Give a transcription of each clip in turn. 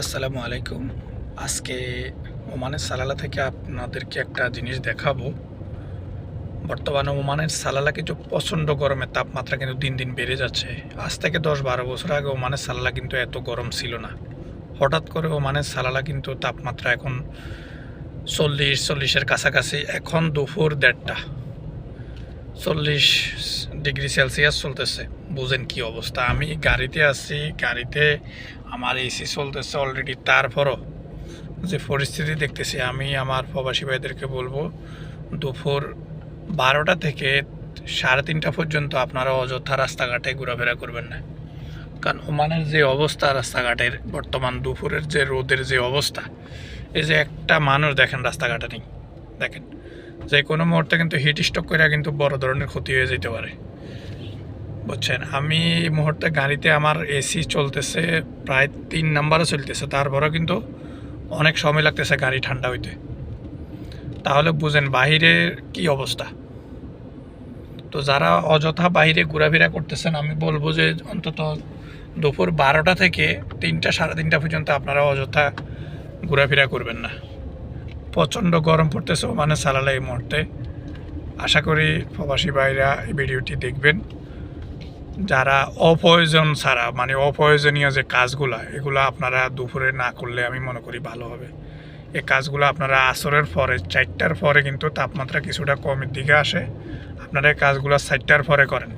আসসালামু আলাইকুম। আজকে ওমানের সালালা থেকে আপনাদেরকে একটা জিনিস দেখাবো। বর্তমানে ওমানের সালালা কিন্তু প্রচণ্ড গরমের তাপমাত্রা কিন্তু দিন দিন বেড়ে যাচ্ছে। আজ থেকে দশ বারো বছর আগে ওমানের সালালা কিন্তু এত গরম ছিল না। হঠাৎ করে ওমানের সালালা কিন্তু তাপমাত্রা এখন চল্লিশ, চল্লিশের কাছাকাছি। এখন দুপুর দেড়টা। চল্লিশ ডিগ্রি সেলসিয়াস চলতেছে। বুঝেন কি অবস্থা? আমি গাড়িতে আছি, গাড়িতে আমার এসি চলতেছে অলরেডি তারপরও যে পরিস্থিতি দেখতেছি, আমি আমার প্রবাসী ভাইদেরকে বলব, দুপুর বারোটা থেকে সাড়ে তিনটা পর্যন্ত আপনারা অযথা রাস্তাঘাটে ঘোরাফেরা করবেন না। কারণ ওমানের যে অবস্থা, রাস্তাঘাটের বর্তমান দুপুরের যে রোদের যে অবস্থা, এই যে একটা মানুষ দেখেন রাস্তাঘাটে নেই। দেখেন যে কোনো মুহূর্তে কিন্তু হিট স্টক করে কিন্তু বড় ধরনের ক্ষতি হয়ে যেতে পারে। বুঝছেন? আমি এই মুহূর্তে গাড়িতে আমার এসি চলতেছে, প্রায় তিন নাম্বারও চলতেছে, তারপরেও কিন্তু অনেক সময় লাগতেছে গাড়ি ঠান্ডা হইতে। তাহলে বুঝেন বাহিরের কি অবস্থা? তো যারা অযথা বাহিরে ঘোরাফেরা করতেছেন, আমি বলব যে অন্তত দুপুর বারোটা থেকে তিনটা, সাড়ে তিনটা পর্যন্ত আপনারা অযথা ঘোরাফেরা করবেন না। প্রচণ্ড গরম পড়তেছে মানে সালালা এই মুহূর্তে। আশা করি প্রবাসী ভাইরা এই ভিডিওটি দেখবেন। যারা অপ্রয়োজন ছাড়া মানে অপ্রয়োজনীয় যে কাজগুলা, এগুলো আপনারা দুপুরে না করলে আমি মনে করি ভালো হবে। এই কাজগুলো আপনারা আসরের পরে, চারটার পরে কিন্তু তাপমাত্রা কিছুটা কমের দিকে আসে। আপনারা এই কাজগুলো চারটার পরে করেন।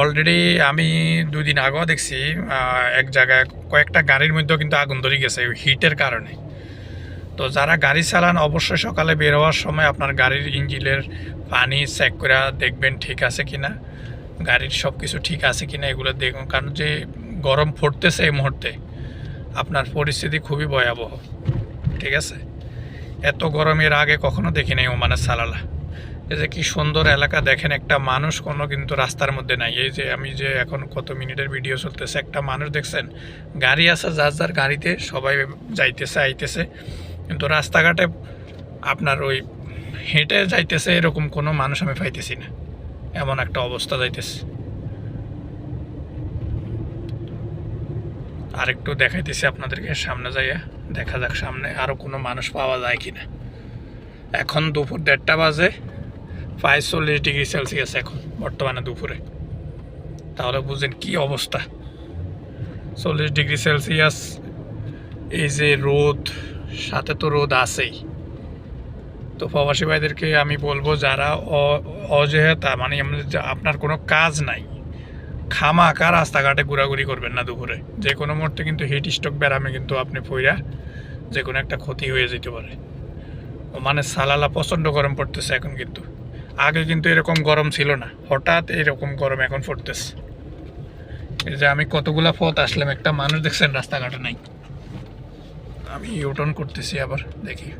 অলরেডি আমি দুদিন আগেও দেখছি এক জায়গায় কয়েকটা গাড়ির মধ্যেও কিন্তু আগুন ধরে গেছে হিটের কারণে। তো যারা গাড়ি চালান, অবশ্যই সকালে বের হওয়ার সময় আপনার গাড়ির ইঞ্জিনের পানি চেক করে দেখবেন ঠিক আছে কিনা, গাড়ির সব কিছু ঠিক আছে কিনা এগুলো দেখুন। কারণ যে গরম পড়তেছে এই মুহূর্তে, আপনার পরিস্থিতি খুবই ভয়াবহ, ঠিক আছে? এত গরমের আগে কখনো দেখি নাই ওমানের সালালা। এই যে কি সুন্দর এলাকা, দেখেন একটা মানুষ কোনো কিন্তু রাস্তার মধ্যে নাই। এই যে আমি যে এখন কত মিনিটের ভিডিও চলতেছে, একটা মানুষ দেখছেন, গাড়ি আছে, যার যার গাড়িতে সবাই যাইতেছে, আইতেছে। কিন্তু রাস্তাঘাটে আপনার ওই হেঁটে যাইতেছে এরকম কোনো মানুষ আমি পাইতেছি না। এমন একটা অবস্থা যাইতেছে। আরেকটু দেখাইতেছি আপনাদেরকে, সামনে যাইয়া দেখা যাক সামনে আরও কোনো মানুষ পাওয়া যায় কিনা। এখন দুপুর দেড়টা বাজে প্রায় চল্লিশ ডিগ্রি সেলসিয়াস এখন, বর্তমানে দুপুরে। তাহলে বুঝেন কি অবস্থা। চল্লিশ ডিগ্রি সেলসিয়াস, এই যে রোদ সাথে তো রোদ আছেই। তো প্রবাসী ভাইদেরকে আমি বলব, যারা অজেহতা মানে আপনার কোনো কাজ নাই খামাকা রাস্তাঘাটে ঘোরাঘুরি করবেন না দুপুরে। যে কোনো মুহূর্তে কিন্তু হিট স্ট্রোক ব্যারামে কিন্তু আপনি পইরা যে কোনো একটা ক্ষতি হয়ে যেতে পারে। মানে সালালা প্রচণ্ড গরম পড়তেছে এখন কিন্তু। আগে কিন্তু এরকম গরম ছিল না। হঠাৎ এরকম গরম এখন পড়তেছে। এই যে আমি কতগুলা পথ আসলাম, একটা মানুষ দেখছেন রাস্তাঘাটে নাই। আমি ইউটার্ন করতেছি আবার, দেখি।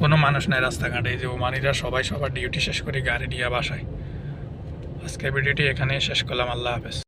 কোনো মানুষ নাই রাস্তাঘাটে যে ওমানিরা সবাই সবার ডিউটি শেষ করে গাড়ি নিয়ে বাসায়। আজকের ভিডিওটি এখানেই শেষ করলাম, আল্লাহ হাফেজ।